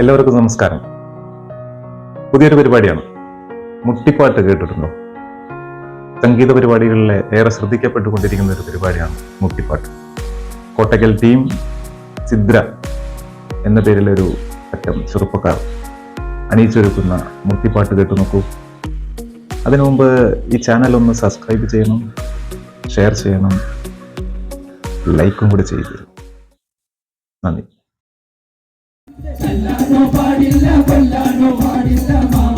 എല്ലാവർക്കും നമസ്കാരം. പുതിയൊരു പരിപാടിയാണ്. മുട്ടിപ്പാട്ട് കേട്ടിട്ടുണ്ടോ? സംഗീത പരിപാടികളിലെ ഏറെ ശ്രദ്ധിക്കപ്പെട്ടുകൊണ്ടിരിക്കുന്ന ഒരു പരിപാടിയാണ് മുട്ടിപ്പാട്ട്. കോട്ടക്കൽ ടീം സിദ്ര എന്ന പേരിലൊരു അറ്റം ചെറുപ്പക്കാർ അണിയിച്ചൊരുക്കുന്ന മുട്ടിപ്പാട്ട് കേട്ടു നോക്കൂ. അതിനു മുമ്പ് ഈ ചാനൽ ഒന്ന് സബ്സ്ക്രൈബ് ചെയ്യണം ഷെയർ ചെയ്യണം ലൈക്കും കൂടി ചെയ്തു നന്ദി. ಸಲ್ಲಾನೋ ಪಾಡಿಲ್ಲ ಬಲ್ಲಾನೋ ಪಾಡಿಲ್ಲ ಮಾ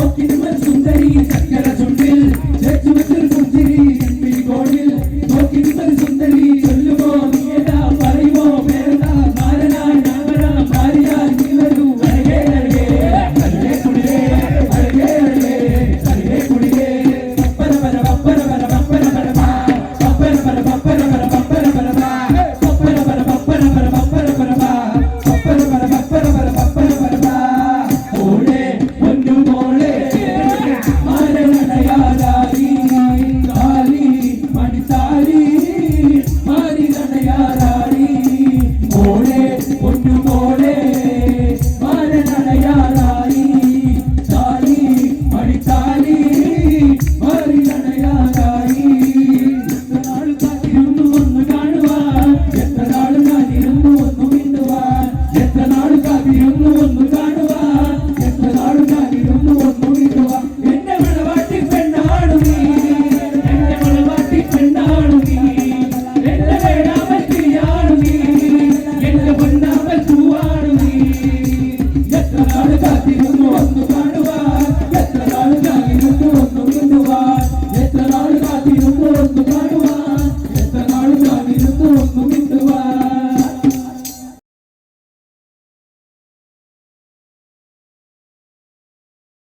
போக்கிடுவர் சுந்தரியின் சக்கர சுண்டில் ลูกหนู